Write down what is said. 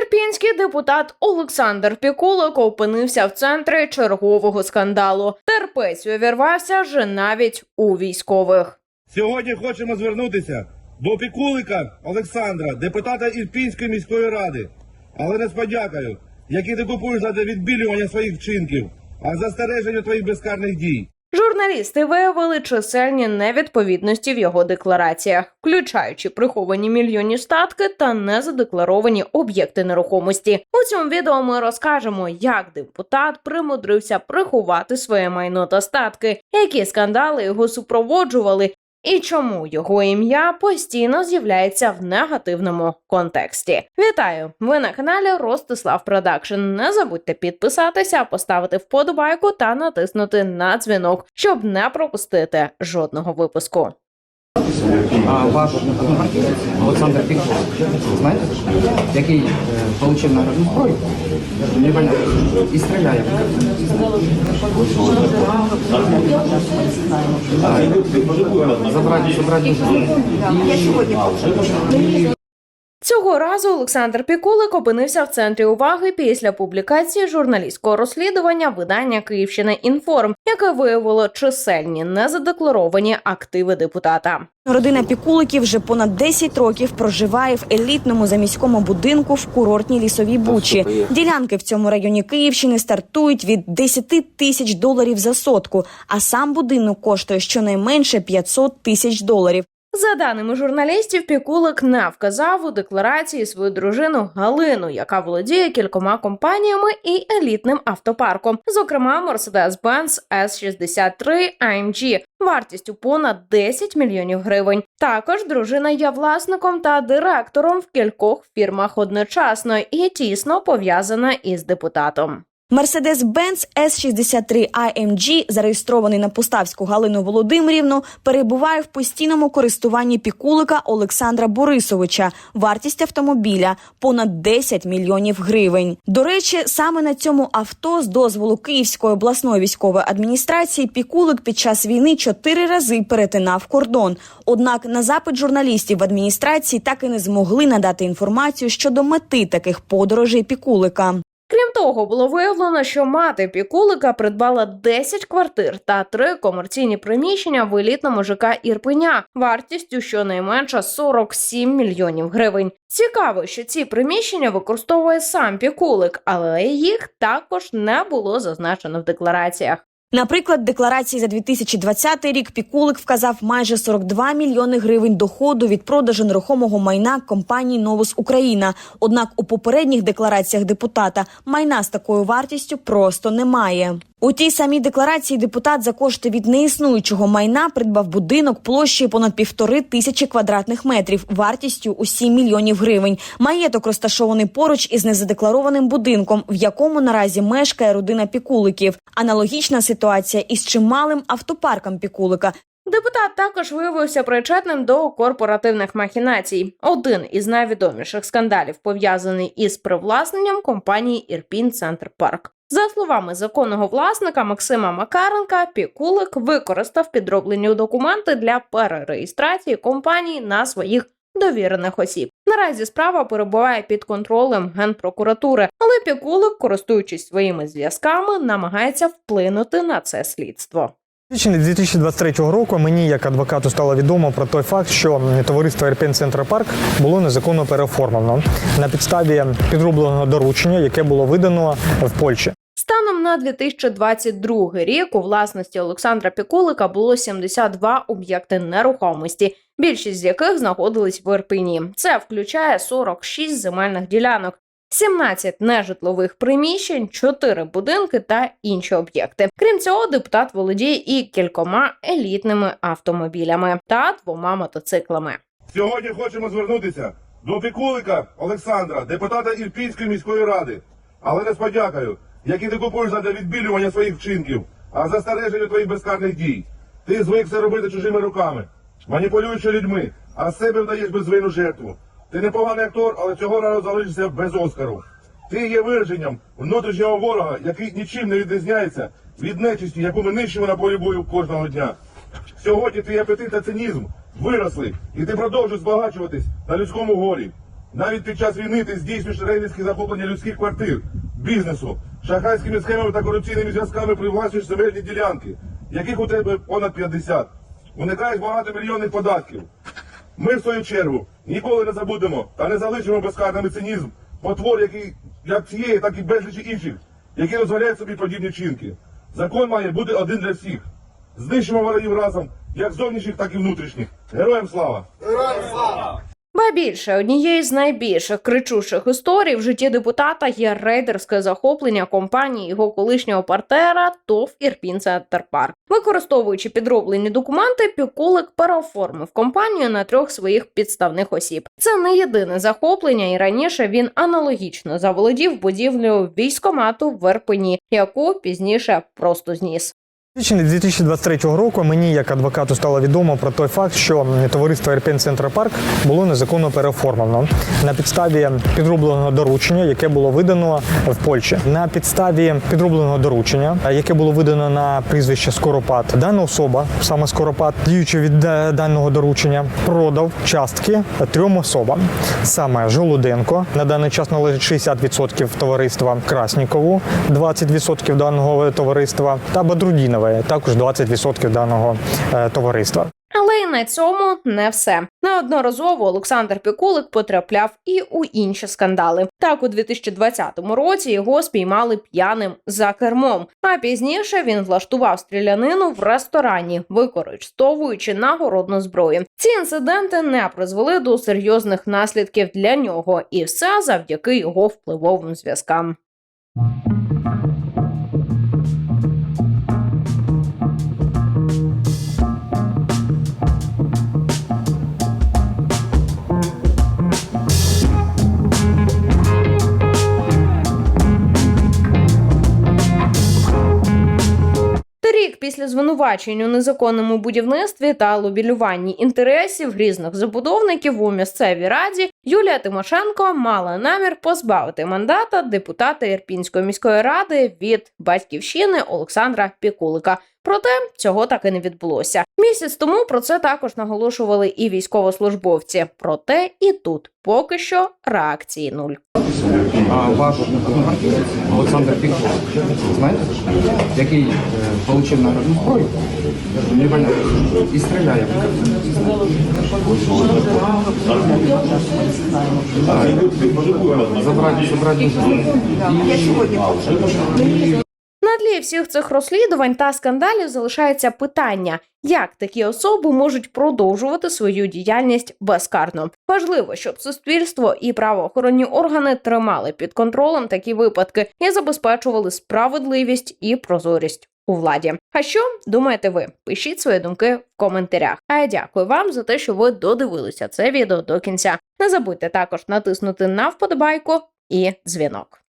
Ірпінський депутат Олександр Пікулик опинився в центрі чергового скандалу. Терпець увірвався вже навіть у військових. Сьогодні хочемо звернутися до Пікулика Олександра, депутата Ірпінської міської ради, але не з подякою, які ти купуєш за відбілювання своїх вчинків, а застереження твоїх безкарних дій. Журналісти виявили чисельні невідповідності в його деклараціях, включаючи приховані мільйонні статки та незадекларовані об'єкти нерухомості. У цьому відео ми розкажемо, як депутат примудрився приховати своє майно та статки, які скандали його супроводжували, і чому його ім'я постійно з'являється в негативному контексті. Вітаю! Ви на каналі Ростислав Продакшн. Не забудьте підписатися, поставити вподобайку та натиснути на дзвінок, щоб не пропустити жодного випуску. Ваш однопартійець Олександр Піков, знаєте, який получив отримав наградну зброю, і стріляє. Забрати, забрати. Цього разу Олександр Пікулик опинився в центрі уваги після публікації журналістського розслідування видання Київщина Інформ, яке виявило чисельні незадекларовані активи депутата. Родина Пікуликів вже понад 10 років проживає в елітному заміському будинку в курортній лісовій бучі. Ділянки в цьому районі Київщини стартують від 10 тисяч доларів за сотку, а сам будинок коштує щонайменше 500 тисяч доларів. За даними журналістів, Пікулик не вказав у декларації свою дружину Галину, яка володіє кількома компаніями і елітним автопарком, зокрема Mercedes-Benz S63 AMG, вартістю понад 10 мільйонів гривень. Також дружина є власником та директором в кількох фірмах одночасно і тісно пов'язана із депутатом. Mercedes-Benz S63 AMG, зареєстрований на Поставську Галину Володимирівну, перебуває в постійному користуванні пікулика Олександра Борисовича. Вартість автомобіля понад 10 мільйонів гривень. До речі, саме на цьому авто з дозволу Київської обласної військової адміністрації пікулик під час війни чотири рази перетинав кордон. Однак на запит журналістів в адміністрації так і не змогли надати інформацію щодо мети таких подорожей пікулика. Крім того, було виявлено, що мати Пікулика придбала 10 квартир та три комерційні приміщення в елітному ЖК Ірпеня вартістю щонайменше 47 мільйонів гривень. Цікаво, що ці приміщення використовує сам Пікулик, але їх також не було зазначено в деклараціях. Наприклад, декларації за 2020 рік Пікулик вказав майже 42 мільйони гривень доходу від продажу нерухомого майна компанії Новус Україна. Однак у попередніх деклараціях депутата майна з такою вартістю просто немає. У тій самій декларації депутат за кошти від неіснуючого майна придбав будинок площею понад півтори тисячі квадратних метрів, вартістю у 7 мільйонів гривень. Маєток розташований поруч із незадекларованим будинком, в якому наразі мешкає родина Пікуликів. Аналогічна ситуація із чималим автопарком Пікулика. Депутат також виявився причетним до корпоративних махінацій. Один із найвідоміших скандалів пов'язаний із привласненням компанії Ірпінь Центр Парк. За словами законного власника Максима Макаренка, Пікулик використав підроблені документи для перереєстрації компанії на своїх довірених осіб. Наразі справа перебуває під контролем генпрокуратури, але Пікулик, користуючись своїми зв'язками, намагається вплинути на це слідство. Січні 2023 року мені як адвокату стало відомо про той факт, що товариство Ірпінь Центр було незаконно переоформлено на підставі підробленого доручення, яке було видано в Польщі. Станом на 2022 рік у власності Олександра Пікулика було 72 об'єкти нерухомості, більшість з яких знаходились в Ірпені. Це включає 46 земельних ділянок. 17 нежитлових приміщень, 4 будинки та інші об'єкти. Крім цього, депутат володіє і кількома елітними автомобілями та двома мотоциклами. Сьогодні хочемо звернутися до Пікулика Олександра, депутата Ірпінської міської ради, але не з подякою, які ти купуєш за відбілювання своїх вчинків, а застереження твоїх безкарних дій. Ти звик це робити чужими руками, маніпулюючи людьми, а себе вдаєш безвинну жертву. Ти непоганий актор, але цього разу залишишся без Оскару. Ти є вираженням внутрішнього ворога, який нічим не відрізняється від нечисті, яку ми нищимо на полі бою кожного дня. Сьогодні твій апетит та цинізм виросли, і ти продовжуєш збагачуватись на людському горі. Навіть під час війни ти здійснюєш рейдерські захоплення людських квартир, бізнесу, шахрайськими схемами та корупційними зв'язками привласнюєш земельні ділянки, яких у тебе понад 50. Уникаєш багатомільйонних податків. Ми, в свою чергу, ніколи не забудемо та не залишимо безкарними цинізм, потвор, який як цієї, так і безлічі інших, які дозволяють собі подібні вчинки. Закон має бути один для всіх. Знищимо ворогів разом, як зовнішніх, так і внутрішніх. Героям слава! Героям слава! Ба більше однією з найбільших кричущих історій в житті депутата є рейдерське захоплення компанії його колишнього партнера ТОВ Ірпін Центр. Використовуючи підроблені документи, Пікулик переоформив компанію на трьох своїх підставних осіб. Це не єдине захоплення, і раніше він аналогічно заволодів будівлею військомату в Верпені, яку пізніше просто зніс. Січні 2023 року мені як адвокату стало відомо про той факт, що товариство Ірпінь Центр Парк було незаконно переоформлено на підставі підробленого доручення, яке було видано в Польщі. На підставі підробленого доручення, яке було видано на прізвище Скоропад, дана особа, саме Скоропад, діючи від даного доручення, продав частки трьом особам. Саме Жолуденко на даний час належить 60% товариства Краснікову, 20% даного товариства та Бадрудінове, також 20% даного е, товариства. Але й на цьому не все. Неодноразово Олександр Пікулик потрапляв і у інші скандали. Так, у 2020 році його спіймали п'яним за кермом. А пізніше він влаштував стрілянину в ресторані, використовуючи нагородну зброю. Ці інциденти не призвели до серйозних наслідків для нього, і все завдяки його впливовим зв'язкам. Після звинувачень у незаконному будівництві та лобілюванні інтересів різних забудовників у місцевій раді, Юлія Тимошенко мала намір позбавити мандата депутата Ірпінської міської ради від батьківщини Олександра Пікулика. Проте цього так і не відбулося. Місяць тому про це також наголошували і військовослужбовці. Проте і тут поки що реакції нуль. А ваш однопартієць Олександр Піков, знаєте, який е, отримав наградну зброю, і стріляє. Забрати, забрати. На тлі всіх цих розслідувань та скандалів залишається питання, як такі особи можуть продовжувати свою діяльність безкарно. Важливо, щоб суспільство і правоохоронні органи тримали під контролем такі випадки і забезпечували справедливість і прозорість. У владі. А що думаєте ви? Пишіть свої думки в коментарях. А я дякую вам за те, що ви додивилися це відео до кінця. Не забудьте також натиснути на вподобайку і дзвінок.